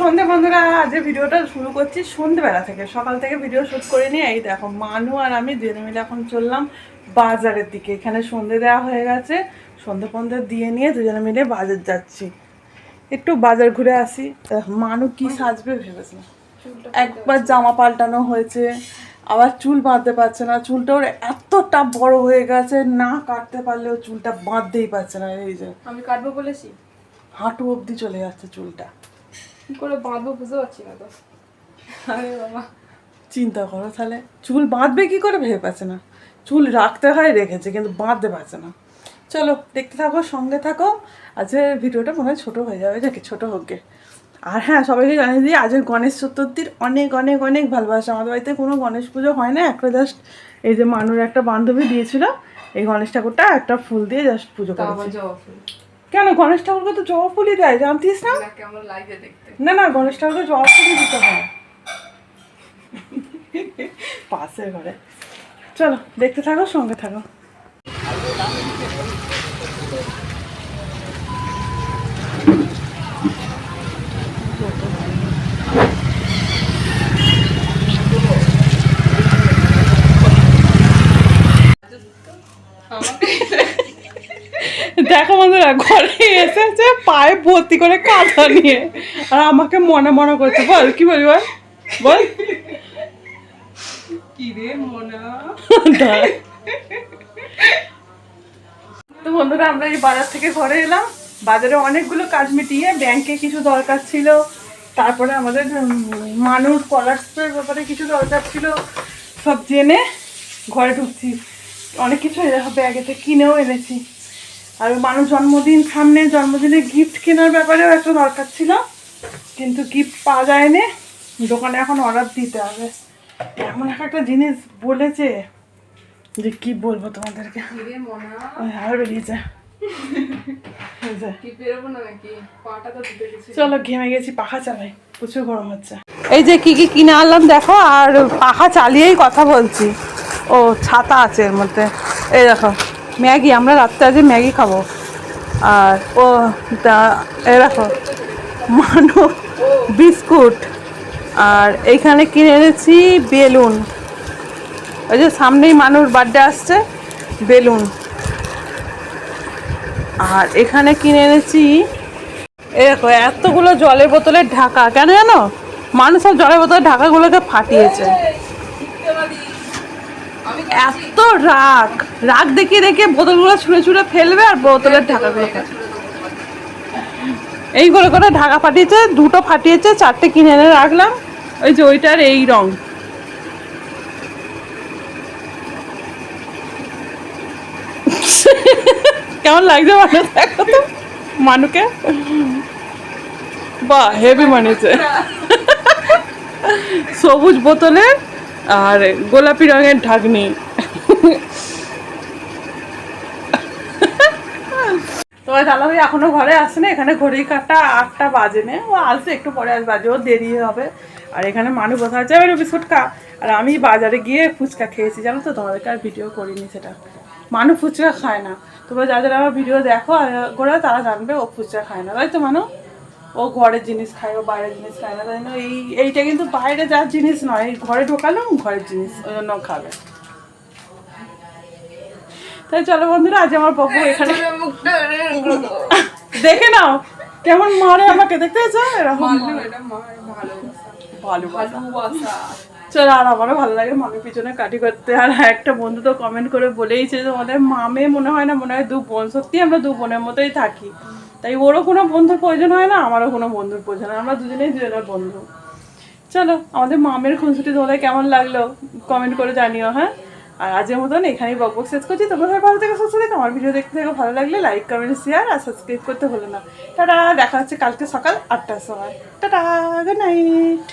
সন্ধে বন্ধুরা আজ ভিডিওটা শুরু করছি সন্ধেবেলা থেকে। সকাল থেকে ভিডিও শ্যুট করে নিয়ে এই দেখো মানু আর আমি দুজনে মিলে এখন চললাম বাজারের দিকে। এখানে সন্ধে দেওয়া হয়ে গেছে সন্ধে ফন্ধে দিয়ে নিয়ে দুজনে মিলে বাজার যাচ্ছি। একটু বাজার ঘুরে আসি। মানু কি সাজবে ভেবেছে? একবার জামা পাল্টানো হয়েছে আবার চুল বাঁধতে পারছে না। চুলটা ওর এতটা বড় হয়ে গেছে না কাটতে পারলেও চুলটা বাঁধতেই পারছে না। এই যে আমি কাটবো বলেছি? হাঁটু অবধি চলে যাচ্ছে চুলটা। কি করে বাঁধবো বুঝতে পারছি না তো। আরে বাবা। চিন্তা করো তাহলে। চুল বাঁধবে কি করে ভেবে পাচ্ছে না। চুল রাখতে হয় রেখেছে কিন্তু বাঁধতে পারছে না। চলো দেখতে থাকো সঙ্গে থাকো। আজকে ভিডিওটা মনে হয় ছোটো হয়ে যাবে যাকে ছোটো হোক আর হ্যাঁ সবাইকে জানিয়ে দিই আজকে গণেশ চতুর্থীর অনেক অনেক অনেক ভালোবাসা। আমাদের বাড়িতে কোনো গণেশ পুজো হয় না একটা জাস্ট এই যে মানুর একটা বান্ধবী দিয়েছিল এই গণেশ ঠাকুরটা একটা ফুল দিয়ে জাস্ট পুজো করেছি। কেন গণেশ ঠাকুরকে তো জবা ফুলই দেয়? জানতিস না? না কেমন লাগছে দেখতে। না না গণেশ ঠাকুরকে জবা ফুলই দিতে হয়। পাশের ঘরে। চলো দেখতে থাকো সঙ্গে থাকো। দেখো বন্ধুরা ঘরে এসেছে পায়ে ভর্তি করে কাঁথা নিয়ে। আর আমাকে মনে মনে করছে বল কি বলি? বল। বল তো বন্ধুরা আমরা এই বাজার থেকে ঘরে এলাম। বাজারে অনেকগুলো কাজ মিটিয়ে ব্যাংকে কিছু দরকার ছিল। তারপরে আমাদের মানুষ স্কলারশিপের ব্যাপারে কিছু দরকার ছিল। সব জেনে ঘরে ঢুকছি। অনেক কিছু ব্যাগেতে কিনেও এনেছি। আর মানুষ জন্মদিন সামনে জন্মদিনে গিফট কেনার ব্যাপারেও একটা দরকার ছিল কিন্তু গিফট পাওয়া যায়নি। দোকানে এখন অর্ডার দিতে হবে। এমন এক একটা জিনিস বলেছে যে কি বলব তোমাদেরকে? আর বেরিয়েছে। চলো ঘেমে গেছি পাখা চালাই। প্রচুর গরম হচ্ছে। এই যে কি কি কিনে আনলাম দেখো আর পাখা চালিয়েই কথা বলছি। ও ছাতা আছে এর মধ্যে। এই দেখো। ম্যাগি, আমরা রাত্রে আজ ম্যাগি খাব। আর ও দেখো, মানু বিস্কুট। আর এইখানে কিনে এনেছি বেলুন। ওই যে সামনেই মানুষ বার্থডে আসছে, বেলুন। আর এখানে কিনে এনেছি দেখো, এতগুলো জলের বোতলের ঢাকা। কেন জানো? মানুষ সব জলের বোতলের ঢাকাগুলোকে ফাটিয়েছে। এত রাগ। রাগ দেখিয়ে দেখিয়ে বোতলগুলো ছুঁড়ে ছুঁড়ে ফেলবে আর বোতলের ঢাকাগুলো। এই করে করে ঢাকা ফাটিয়েছে, দুটো ফাটিয়েছে, চারটে কিনে এনে রাখলাম। ওই যে ওইটার এই রং। কেমন লাগছে মানুষ দেখো তো? মানুকে? বাহ হেভি মানেছে। সবুজ বোতলে আর গোলাপি রঙের ঢাকনি। তোমার দাদা ভাই এখনও ঘরে আসে না? এখানে ঘড়ি কাটা আটটা বাজে নে? ও আসবে একটু পরে আস বাজে ও দেরি হবে। আর এখানে মানুষ কোথায় যাবে রে বিস্কুট খা আর আমি বাজারে গিয়ে ফুচকা খেয়েছি, জানো তো? তোমাদেরকে আর ভিডিও করিনি সেটা। মানু ফুচকা খায় না। তোমরা যাদের আমার ভিডিও দেখো, আর করে তারা জানবে ও ফুচকা খায় না। তাই তো, মানু? ও ঘরের জিনিস খায় ও বাইরের জিনিস খায় না তাই জন্য এই এইটা কিন্তু বাইরে যার জিনিস নয় এই ঘরে ঢোকালো ঘরের জিনিস ওই জন্য খাবে। তাই চলো বন্ধুরা আজ আমার পক্ষ এখানে। দেখে নাও কেমন মারে আমাকে দেখতে পেয়েছ? এরকম চলো আর আমারও ভালো লাগে মামের পিছনে কাটি করতে আর একটা বন্ধু তো কমেন্ট করে বলেইছে যে তোমাদের মামে মনে হয় না মনে হয় দু বোন। সত্যি আমরা দু বোনের মতোই থাকি। তাই ওরও কোনো বন্ধুর প্রয়োজন হয় না, আমারও কোনো বন্ধুর প্রয়োজন হয় আমরা দুজনেই দুজনের বন্ধু। চলো, আমাদের মামের খুনসুটি তোমাদের কেমন লাগল? কমেন্ট করে জানিও হ্যাঁ? আর আজের মতন এখানেই বক বক শেষ করছি। তোমরা ভালো থেকে, সুস্থ থেকে। আমার ভিডিও দেখতে থেকে, ভালো লাগলে লাইক কমেন্ট শেয়ার আর সাবস্ক্রাইব করতে ভুলো না। টাটা, দেখা হচ্ছে কালকে সকাল আটটার সময়। Tata good night